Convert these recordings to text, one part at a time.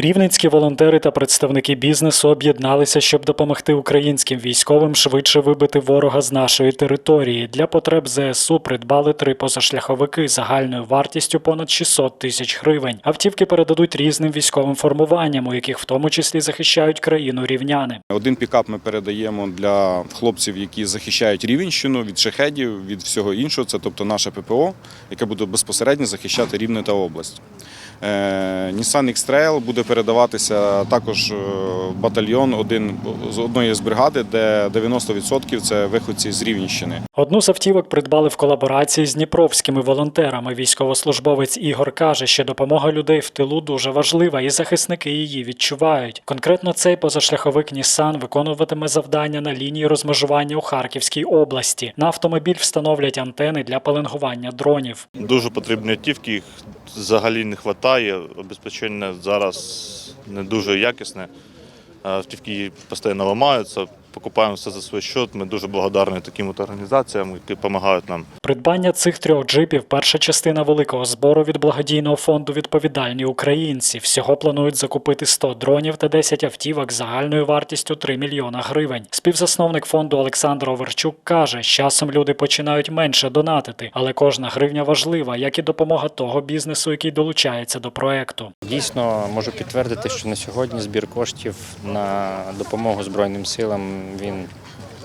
Рівненські волонтери та представники бізнесу об'єдналися, щоб допомогти українським військовим швидше вибити ворога з нашої території. Для потреб ЗСУ придбали три позашляховики загальною вартістю понад 600 тисяч гривень. Автівки передадуть різним військовим формуванням, у яких в тому числі захищають країну рівняни. Один пікап ми передаємо для хлопців, які захищають Рівенщину від шахедів, від всього іншого. Це тобто наше ППО, яке буде безпосередньо захищати Рівне та область. Е, Nissan X-Trail буде передаватися також е, батальйон один з одної з бригади, де 90% це виходці з Рівненщини. Одну з автівок придбали в колаборації з дніпровськими волонтерами. Військовослужбовець Ігор каже, що допомога людей в тилу дуже важлива, і захисники її відчувають. Конкретно цей позашляховик Нісан виконуватиме завдання на лінії розмежування у Харківській області. На автомобіль встановлять антени для пеленгування дронів. Дуже потрібні автівки, їх взагалі не вистачає. Обезпечення зараз не дуже якісне. Автівки постійно ламаються, покупаємо все за свій счет. Ми дуже благодарні таким от організаціям, які допомагають нам. Придбання цих трьох джипів перша частина великого збору від благодійного фонду Відповідальні українці. Всього планують закупити 100 дронів та 10 автівок загальною вартістю 3 мільйона гривень. Співзасновник фонду Олександр Оверчук каже, з часом люди починають менше донатити, але кожна гривня важлива, як і допомога того бізнесу, який долучається до проекту. Дійсно можу підтвердити, що на сьогодні збір коштів на допомогу Збройним силам він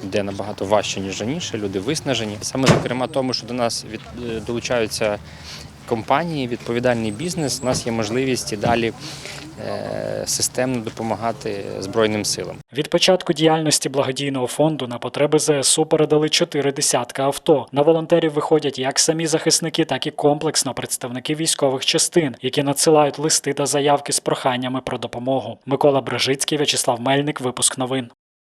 йде набагато важче, ніж раніше. Люди виснажені. Саме зокрема тому, що до нас від, е, долучаються компанії, відповідальний бізнес. У нас є можливість і далі е, системно допомагати Збройним силам. Від початку діяльності благодійного фонду на потреби ЗСУ передали чотири десятка авто. На волонтерів виходять як самі захисники, так і комплексно представники військових частин, які надсилають листи та заявки з проханнями про допомогу. Микола Брежицький, В'ячеслав Мельник, випуск новин.